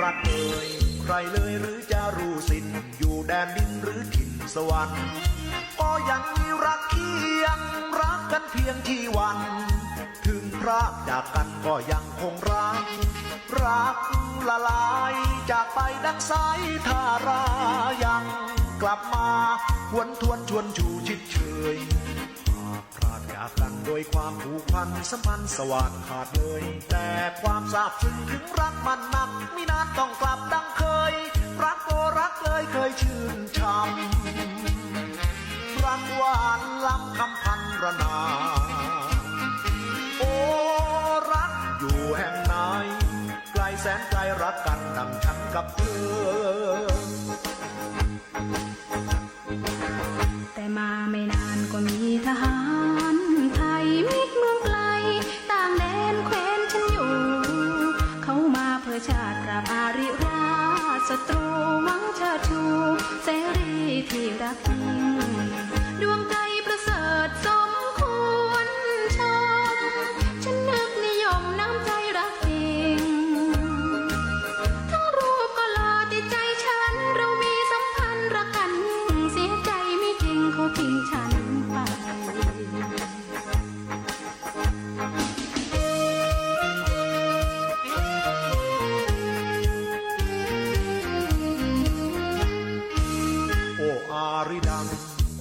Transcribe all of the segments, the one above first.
รักเอ่ยใครเลยหรือจะรู้สิ้นอยู่แดนดินหรือถิ่นสวรรค์ก็ยังมีรักเคียงรักกันเพียงที่วัน ถึงพระจากกันก็ยังคงรัก รักละลายจากไปดังสายทารายังกลับมาหวนทวนชวนชูชิดเชยหาพลาดจากกันโดยความผูกพันสัมพันธ์สว่างขาดเลย แต่ความซาบซึ้งถึงรักมันนัก ต้องกลับดังเคย รักโอรักเลยเคยชื่นช่ำรักหวานล้ำคำพันระนา โอ้รักอยู่แห่งไหนไกลแสนไกลรักกันดังฉันกับเธอแต่มาไม่นาน ราบอาริราชศัตรูมังชาชูเสรีที่รักจริงดวงตา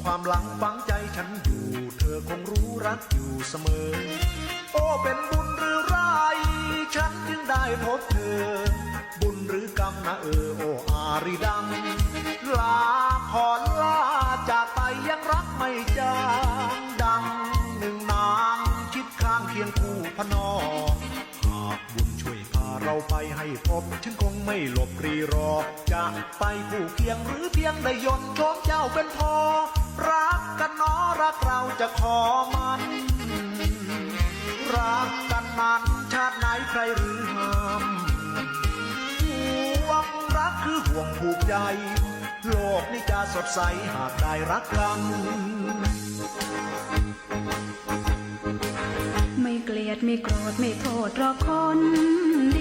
ความหลังฝังใจฉันอยู่ เธอคงรู้รักอยู่เสมอ โอ้เป็นบุญหรือร้ายฉันจึงได้พบเธอ บุญหรือกรรมนะเออโอ้อาริดัง ลาขอนลาจากไปยังรักไม่จางดังหนึ่งนางคิดข้างเคียงคู่พนอหากบุญช่วยพาเราไปให้พบ ฉันคงไม่หลบรีรอ จะไปคู่เคียงหรือเพียงได้ยนต์ชมเจ้าเป็นพอ รักกันเนอรักเราจะขอมัน รักกันนั้นชาติไหนใครหรือห้ามห่วงรักคือห่วงผูกใจโลกนี้จะสดใสหากได้รักกันไม่เกลียดไม่โกรธไม่โทษหรอกคนดี